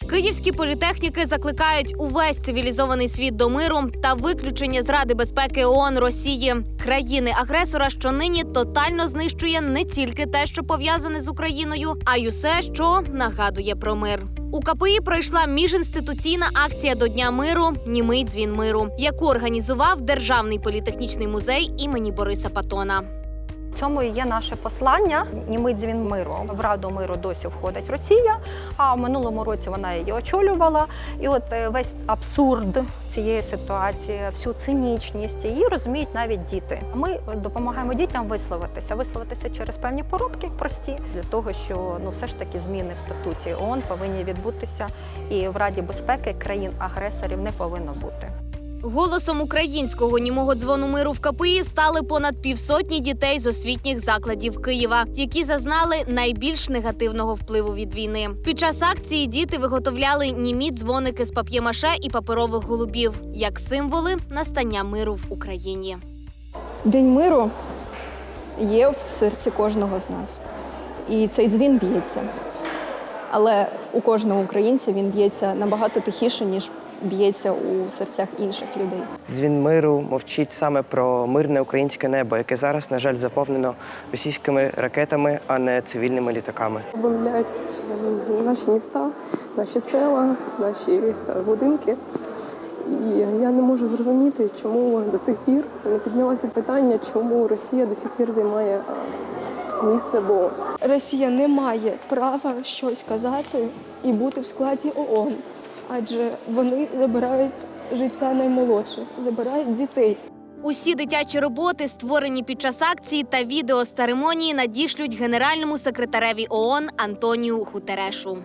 Київські політехніки закликають увесь цивілізований світ до миру та виключення з Ради безпеки ООН Росії, країни-агресора, що нині тотально знищує не тільки те, що пов'язане з Україною, а й усе, що нагадує про мир. У КПІ пройшла міжінституційна акція до Дня миру Німий дзвін миру, яку організував Державний політехнічний музей імені Бориса Патона. Цьому і є наше послання. Німий дзвін миру. В Раду миру досі входить Росія. А в минулому році вона її очолювала. І от е, весь абсурд цієї ситуації, всю цинічність її розуміють навіть діти. Ми допомагаємо дітям висловитися, висловитися через певні поробки прості для того, що ну все ж таки зміни в статуті ООН повинні відбутися, і в Раді безпеки країн-агресорів не повинно бути. Голосом українського німого дзвону миру в КПІ стали понад півсотні дітей з освітніх закладів Києва, які зазнали найбільш негативного впливу від війни. Під час акції діти виготовляли німі дзвоники з пап'ємаше і паперових голубів як символи настання миру в Україні. День миру є в серці кожного з нас. І цей дзвін б'ється. Але у кожного українця він б'ється набагато тихіше, ніж б'ється у серцях інших людей. Дзвін миру мовчить саме про мирне українське небо, яке зараз, на жаль, заповнено російськими ракетами, а не цивільними літаками. бомблять е, наші міста, наші села, наші е, будинки. І я не можу зрозуміти, чому до сих пір не піднялося питання, чому Росія до сих пір займає е, місце БО. Росія не має права щось казати і бути в складі ООН, адже вони забирають життя наймолодших, забирають дітей. Усі дитячі роботи, створені під час акції та відео з церемонії, надішлють генеральному секретареві ООН Антонію Гутерешу.